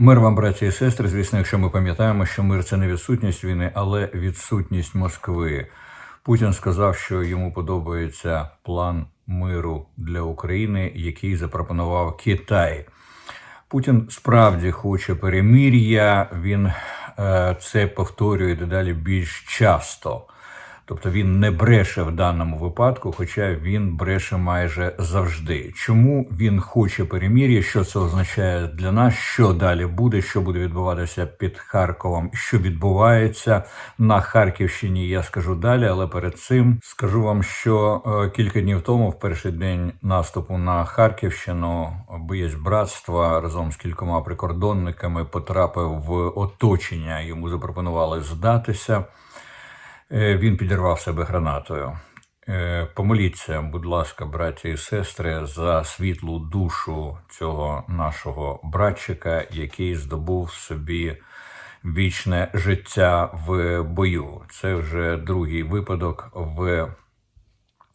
Мир вам, браті і сестри. Звісно, якщо ми пам'ятаємо, що мир це не відсутність війни, але відсутність Москви. Путін сказав, що йому подобається план миру для України, який запропонував Китай. Путін справді хоче перемир'я. Він е, це повторює дедалі більш часто. Тобто він не бреше в даному випадку, хоча він бреше майже завжди. Чому він хоче перемір'я? Що це означає для нас? Що далі буде? Що буде відбуватися під Харковом? Що відбувається на Харківщині? Я скажу далі, але перед цим скажу вам, що е, кілька днів тому, в перший день наступу на Харківщину, боєць братства разом з кількома прикордонниками потрапив в оточення. Йому запропонували здатися. Е, Він підірвав себе гранатою. Е, Помоліться, будь ласка, браті і сестри, за світлу душу цього нашого братчика, який здобув собі вічне життя в бою. Це вже другий випадок в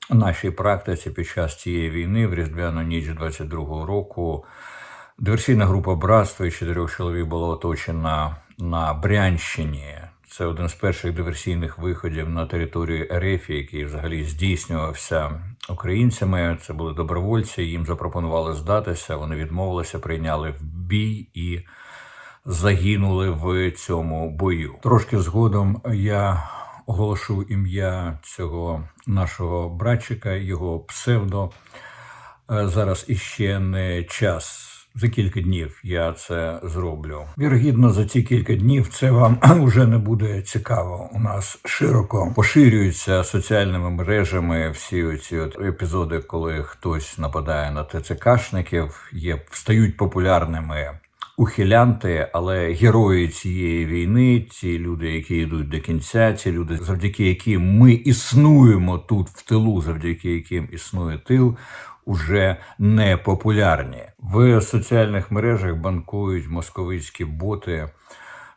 нашій практиці під час цієї війни, в різдвяну ніч 22-го року. Диверсійна група братства із чотирьох чоловік була оточена на Брянщині. Це один з перших диверсійних виходів на територію РФ, який взагалі здійснювався українцями. Це були добровольці. Їм запропонували здатися. Вони відмовилися, прийняли в бій і загинули в цьому бою. Трошки згодом я оголошу ім'я цього нашого братчика, його псевдо. Е, Зараз іще не час. За кілька днів я це зроблю. Вірогідно, за ці кілька днів це вам вже не буде цікаво. У нас широко поширюються соціальними мережами всі ці от епізоди, коли хтось нападає на ТЦКшників, є стають популярними ухилянти, але герої цієї війни, ці люди, які йдуть до кінця, ці люди, завдяки яким ми існуємо тут в тилу, завдяки яким існує тил. Уже не популярні в соціальних мережах банкують московицькі боти,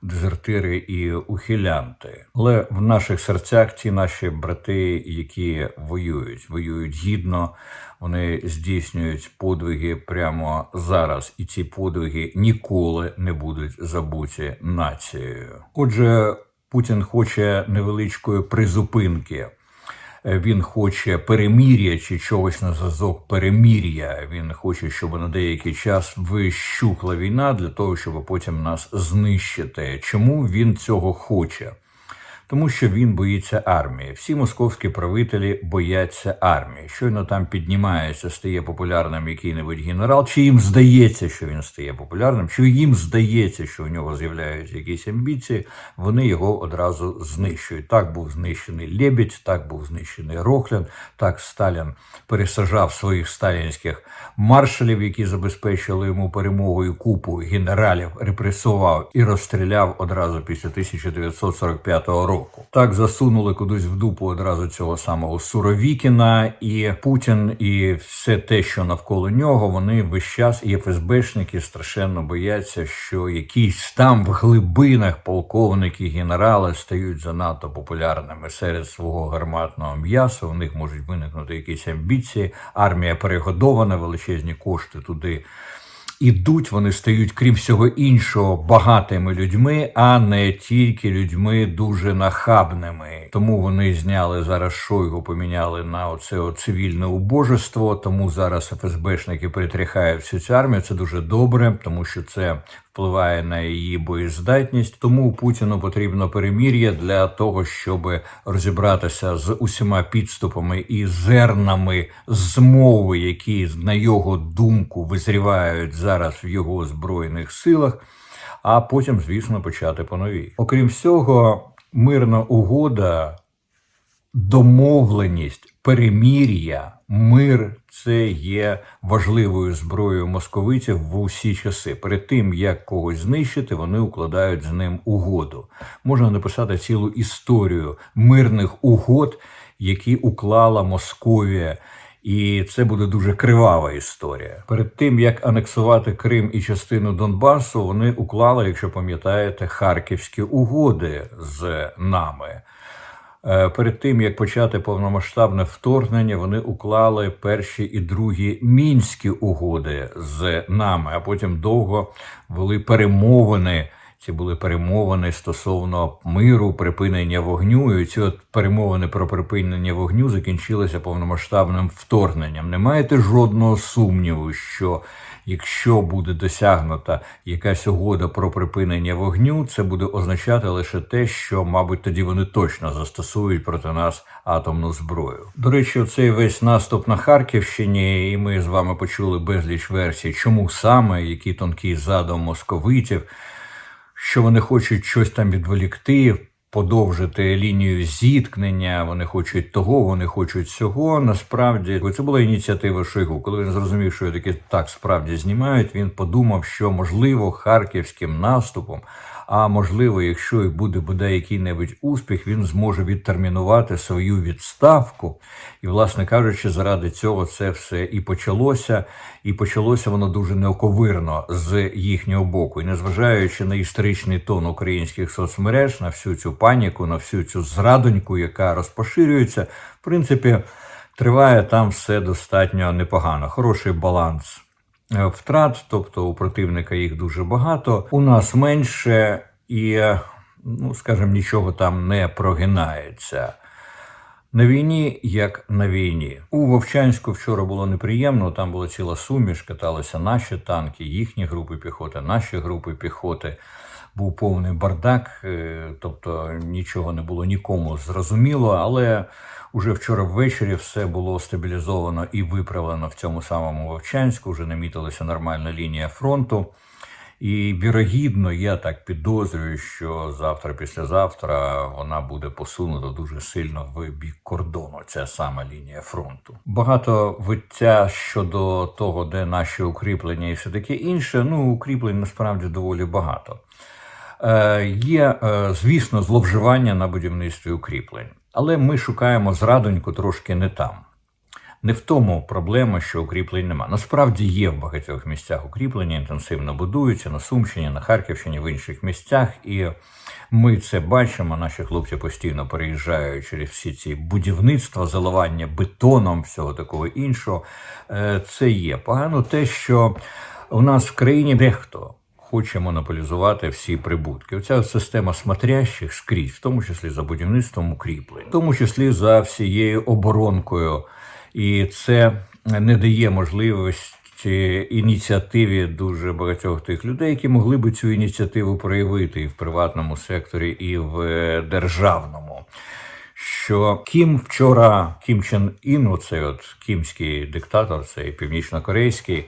дезертири і ухилянти. Але в наших серцях ті наші брати, які воюють, воюють гідно, вони здійснюють подвиги прямо зараз, і ці подвиги ніколи не будуть забуті нацією. Отже, Путін хоче невеличкої призупинки. Він хоче перемір'я чи чогось на зразок перемір'я. Він хоче, щоб на деякий час вищухла війна для того, щоб потім нас знищити. Чому він цього хоче? Тому що він боїться армії. Всі московські правителі бояться армії. Щойно там піднімається, стає популярним який-небудь генерал, чи їм здається, що він стає популярним, чи їм здається, що у нього з'являються якісь амбіції, вони його одразу знищують. Так був знищений Лебідь, так був знищений Рохлян, так Сталін пересажав своїх сталінських маршалів, які забезпечили йому перемогу і купу генералів, репресував і розстріляв одразу після 1945 року. Так засунули кудись в дупу одразу цього самого Суровікіна, і Путін, і все те, що навколо нього, вони весь час і ФСБшники страшенно бояться, що якісь там в глибинах полковники, генерали стають занадто популярними серед свого гарматного м'яса. У них можуть виникнути якісь амбіції. Армія перегодована, величезні кошти туди ідуть, вони стають, крім всього іншого, багатими людьми, а не тільки людьми дуже нахабними. Тому вони зняли зараз Шойгу, поміняли на оце цивільне убожество. Тому зараз ФСБшники перетряхають всю цю армію. Це дуже добре, тому що це. Впливає на її боєздатність, тому Путіну потрібно перемір'я для того, щоб розібратися з усіма підступами і зернами змови, які на його думку визрівають зараз в його збройних силах. А потім, звісно, почати по новій. Окрім всього, мирна угода, домовленість, перемір'я, мир це є важливою зброєю московитів в усі часи. Перед тим як когось знищити, вони укладають з ним угоду. Можна написати цілу історію мирних угод, які уклала Московія. І це буде дуже кривава історія. Перед тим як анексувати Крим і частину Донбасу, вони уклали, якщо пам'ятаєте, харківські угоди з нами. Е, Перед тим як почати повномасштабне вторгнення, вони уклали перші і другі мінські угоди з нами, а потім довго вели перемовини. Ці були перемовини стосовно миру, припинення вогню. І ці от перемовини про припинення вогню закінчилися повномасштабним вторгненням. Не маєте жодного сумніву, що якщо буде досягнута якась угода про припинення вогню, це буде означати лише те, що, мабуть, тоді вони точно застосують проти нас атомну зброю. До речі, цей весь наступ на Харківщині, і ми з вами почули безліч версій, чому саме, який тонкий задум московитів що вони хочуть щось там відволікти, подовжити лінію зіткнення. Вони хочуть того, вони хочуть цього. Насправді це була ініціатива Шойгу. Коли він зрозумів, що таки так справді знімають, він подумав, що можливо харківським наступом. А можливо, якщо і буде бодай який-небудь успіх, він зможе відтермінувати свою відставку. І, власне кажучи, заради цього це все і почалося, і почалося воно дуже неоковирно з їхнього боку. І незважаючи на історичний тон українських соцмереж, на всю цю паніку, на всю цю зрадоньку, яка розпоширюється, в принципі, триває там все достатньо непогано. Хороший баланс втрат, тобто у противника їх дуже багато, у нас менше і, е, ну скажімо, нічого там не прогинається. На війні, як на війні. У Вовчанську вчора було неприємно. Там була ціла суміш, каталися наші танки, їхні групи піхоти, наші групи піхоти. Був повний бардак, е, тобто нічого не було нікому зрозуміло, але уже вчора ввечері все було стабілізовано і виправлено в цьому самому Вовчанську. Вже намітилася нормальна лінія фронту. І вірогідно, я так підозрюю, що завтра, післязавтра вона буде посунута дуже сильно в бік кордону. Ця сама лінія фронту. Багато виття щодо того, де наші укріплення і все таке інше. Ну, укріплень насправді доволі багато. Е, є, е, звісно, зловживання на будівництві укріплень, але ми шукаємо зрадоньку трошки не там. Не в тому проблема, що укріплень нема. Насправді є в багатьох місцях укріплення, інтенсивно будуються на Сумщині, на Харківщині, в інших місцях. І ми це бачимо. Наші хлопці постійно переїжджають через всі ці будівництва, заливання бетоном, всього такого іншого. Е, Це є погано те, що у нас в країні дехто. Хоче монополізувати всі прибутки. Оця система смотрящих скрізь, в тому числі за будівництвом укріплень, в тому числі за всією оборонкою і це не дає можливості ініціативі дуже багатьох тих людей, які могли би цю ініціативу проявити і в приватному секторі, і в державному. Що Кім вчора, Кім Чен Ін, оцей от кімський диктатор, цей північно-корейський,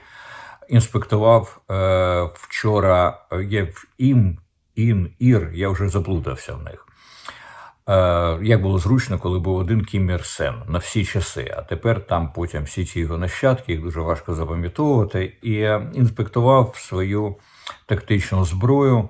інспектував е, вчора є Ім, Ін, Ір, я вже заплутався в них. Е, як було зручно, коли був один Кім Ір Сен на всі часи. А тепер там потім всі ці його нащадки, їх дуже важко запам'ятовувати, і інспектував свою тактичну зброю.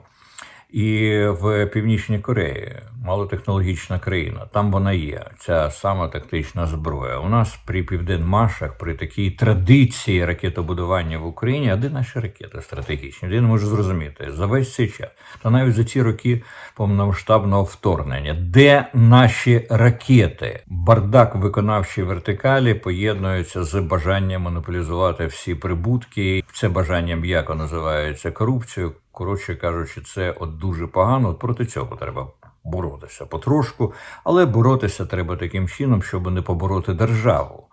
І в Північній Кореї малотехнологічна країна. Там вона є. Ця сама тактична зброя. У нас при південмашах, при такій традиції ракетобудування в Україні, а де наші ракети стратегічні? Я не можу зрозуміти за весь цей час, та навіть за ці роки повномасштабного вторгнення, де наші ракети, бардак виконавчої вертикалі поєднуються з бажанням монополізувати всі прибутки. Це бажання м'яко називається корупцією. Коротше кажучи, це от дуже погано. От проти цього треба боротися потрошку, але боротися треба таким чином, щоб не побороти державу.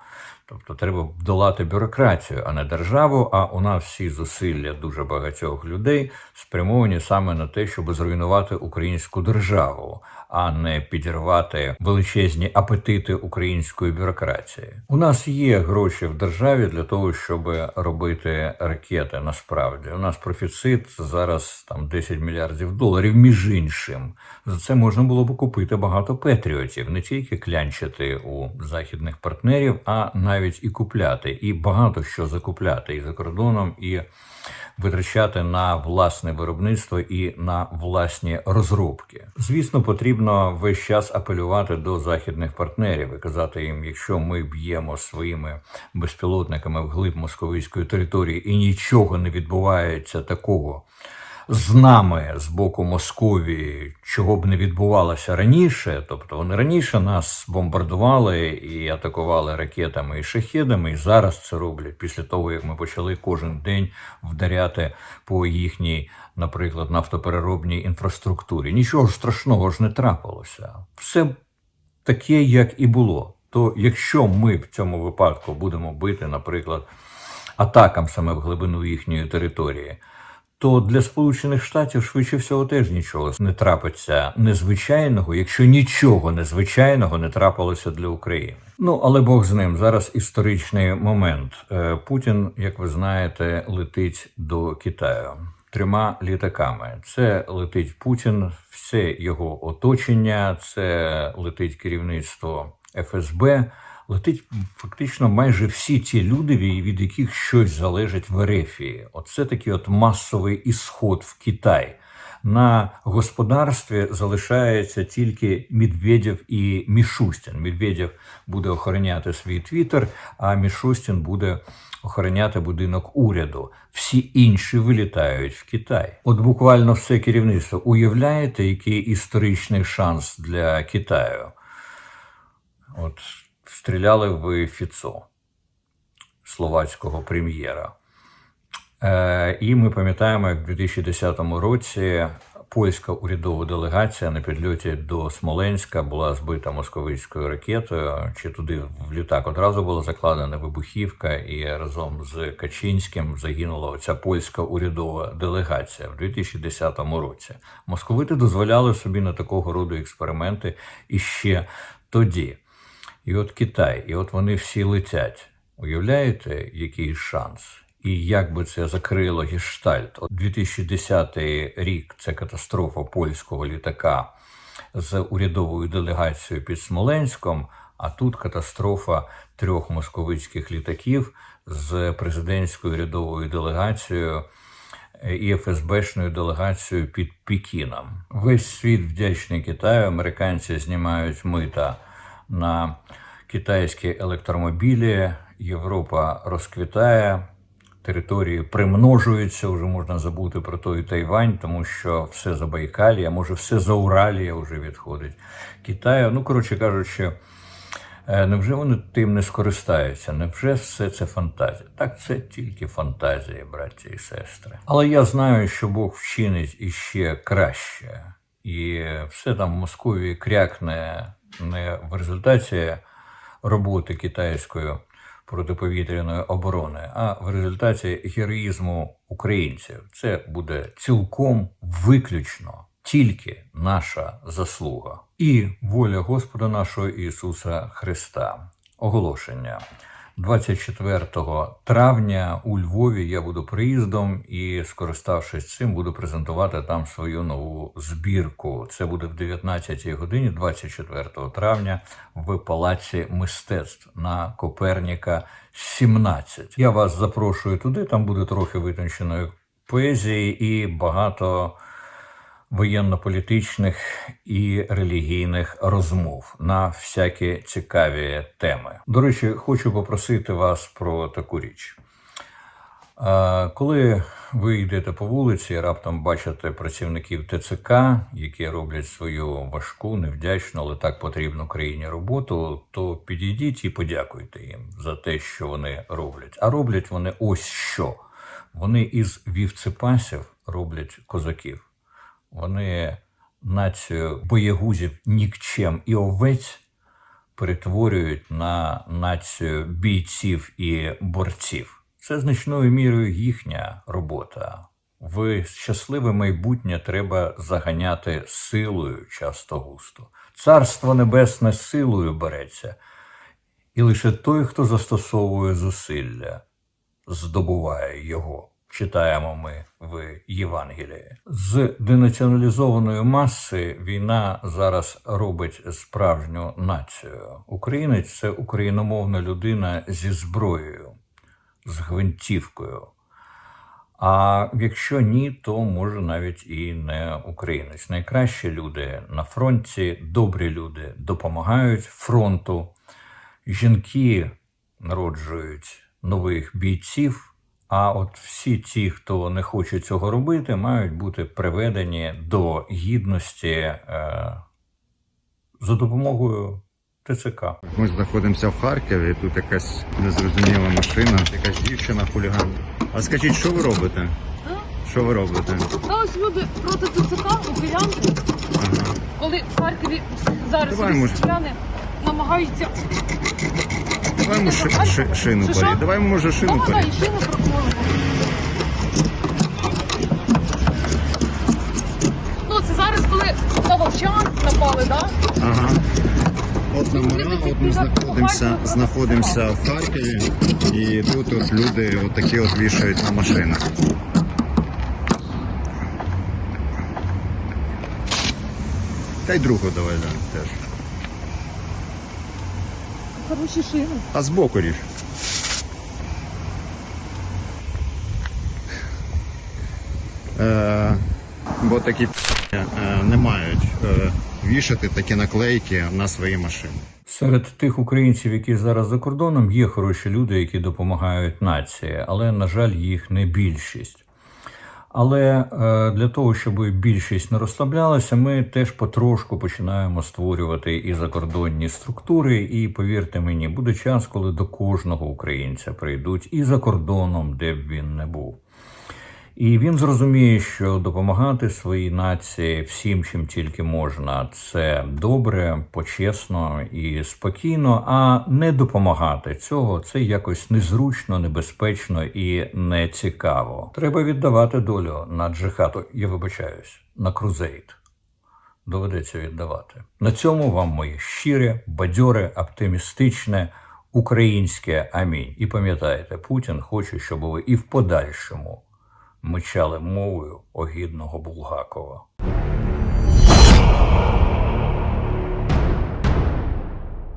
Тобто треба долати бюрократію, а не державу. А у нас всі зусилля дуже багатьох людей спрямовані саме на те, щоб зруйнувати українську державу, а не підірвати величезні апетити української бюрократії. У нас є гроші в державі для того, щоб робити ракети. Насправді у нас профіцит зараз там 10 мільярдів доларів. Між іншим за це можна було б купити багато петріотів, не тільки клянчити у західних партнерів, а навіть і купляти, і багато що закупляти і за кордоном, і витрачати на власне виробництво і на власні розробки. Звісно, потрібно весь час апелювати до західних партнерів і казати їм, якщо ми б'ємо своїми безпілотниками вглиб московицької території і нічого не відбувається такого. З нами з боку Московії, чого б не відбувалося раніше. Тобто вони раніше нас бомбардували і атакували ракетами і шахедами, і зараз це роблять після того, як ми почали кожен день вдаряти по їхній, наприклад, нафтопереробній інфраструктурі. Нічого ж страшного ж не трапилося. Все таке, як і було. То якщо ми в цьому випадку будемо бити, наприклад, атакам саме в глибину їхньої території, то для Сполучених Штатів швидше всього теж нічого не трапиться незвичайного, якщо нічого незвичайного не трапилося для України. Ну але Бог з ним зараз історичний момент. Е, Путін, як ви знаєте, летить до Китаю. Трьома літаками це летить Путін, все його оточення, це летить керівництво ФСБ, летить фактично майже всі ті люди, від яких щось залежить в Ерефії. Оце такий от масовий ісход в Китай. На господарстві залишається тільки Медведєв і Мішустін. Медведєв буде охороняти свій твіттер, а Мішустін буде охороняти будинок уряду. Всі інші вилітають в Китай. От буквально все керівництво. Уявляєте, який історичний шанс для Китаю? От стріляли в Фіцо, словацького прем'єра. Е, І ми пам'ятаємо, як в 2010 році польська урядова делегація на підльоті до Смоленська була збита московицькою ракетою. Чи туди в літак одразу була закладена вибухівка, і разом з Качинським загинула оця польська урядова делегація в 2010 році. Московити дозволяли собі на такого роду експерименти іще тоді. І от Китай, і от вони всі летять. Уявляєте, який шанс? І як би це закрило гештальт? От 2010 рік це катастрофа польського літака з урядовою делегацією під Смоленськом. А тут катастрофа трьох московицьких літаків з президентською урядовою делегацією і ФСБшною делегацією під Пекіном. Весь світ вдячний Китаю. Американці знімають мита на китайські електромобілі. Європа розквітає території примножуються, вже можна забути про той Тайвань, тому що все Забайкалія, може, все Зауралія вже відходить Китаю. Ну, коротше кажучи, е, невже вони тим не скористаються? Невже все це фантазія? Так, це тільки фантазії, браті і сестри. Але я знаю, що Бог вчинить іще краще, і все там в Московії крякне не в результаті роботи китайської протиповітряної оборони, а в результаті героїзму українців це буде цілком виключно тільки наша заслуга і воля Господа нашого Ісуса Христа. Оголошення. 24 травня у Львові я буду приїздом і, скориставшись цим, буду презентувати там свою нову збірку. Це буде в 19 годині, 24 травня, в Палаці мистецтв на Коперніка 17. Я вас запрошую туди. Там буде трохи витонченої поезії і багато воєнно-політичних і релігійних розмов на всякі цікаві теми. До речі, хочу попросити вас про таку річ. Коли ви йдете по вулиці, і раптом бачите працівників ТЦК, які роблять свою важку, невдячну, але так потрібну країні роботу, то підійдіть і подякуйте їм за те, що вони роблять. А роблять вони ось що. Вони із вівцепасів роблять козаків. Вони націю боєгузів нікчем і овець перетворюють на націю бійців і борців. Це значною мірою їхня робота. В щасливе майбутнє треба заганяти силою часто густо. Царство небесне силою береться, і лише той, хто застосовує зусилля, здобуває його читаємо ми в Євангелії. З денаціоналізованої маси війна зараз робить справжню націю. Українець це україномовна людина зі зброєю, з гвинтівкою. А якщо ні, то може навіть і не українець. Найкращі люди на фронті, добрі люди допомагають фронту. Жінки народжують нових бійців А от всі ті, хто не хоче цього робити, мають бути приведені до гідності е, за допомогою ТЦК. Ми знаходимося в Харкові, тут якась незрозуміла машина, якась дівчина хуліган. А скажіть, що ви робите? Що ви робите? Та ось люди проти ТЦК, ухилянки, Ага. коли в Харкові зараз Давай, може. Намагаються. Давай ми ши, ши, шину Що, що? порі. Давай ми може шину Давай, порі. шину проколимо. Ну, це зараз, коли на вовчан напали, да? Ага. От номера, от ми знаходимося, знаходимося в Харкові, і тут от люди отакі от вішають на машинах. Та й другу давай, да, теж. Хороші шини. А збоку ріж. Е, бо такі е, не мають е, вішати такі наклейки на свої машини. Серед тих українців, які зараз за кордоном, є хороші люди, які допомагають нації, але, на жаль, їх не більшість. Але е, для того, щоб більшість не розслаблялася, ми теж потрошку починаємо створювати і закордонні структури. І повірте мені, буде час, коли до кожного українця прийдуть і за кордоном, де б він не був. І він зрозуміє, що допомагати своїй нації всім, чим тільки можна, це добре, почесно і спокійно, а не допомагати цього це якось незручно, небезпечно і нецікаво. Треба віддавати долю на джихад, я вибачаюсь, на крузейд. Доведеться віддавати. На цьому вам моє щире, бадьоре, оптимістичне українське амінь. І пам'ятайте, Путін хоче, щоб ви і в подальшому мичали мовою огідного Булгакова.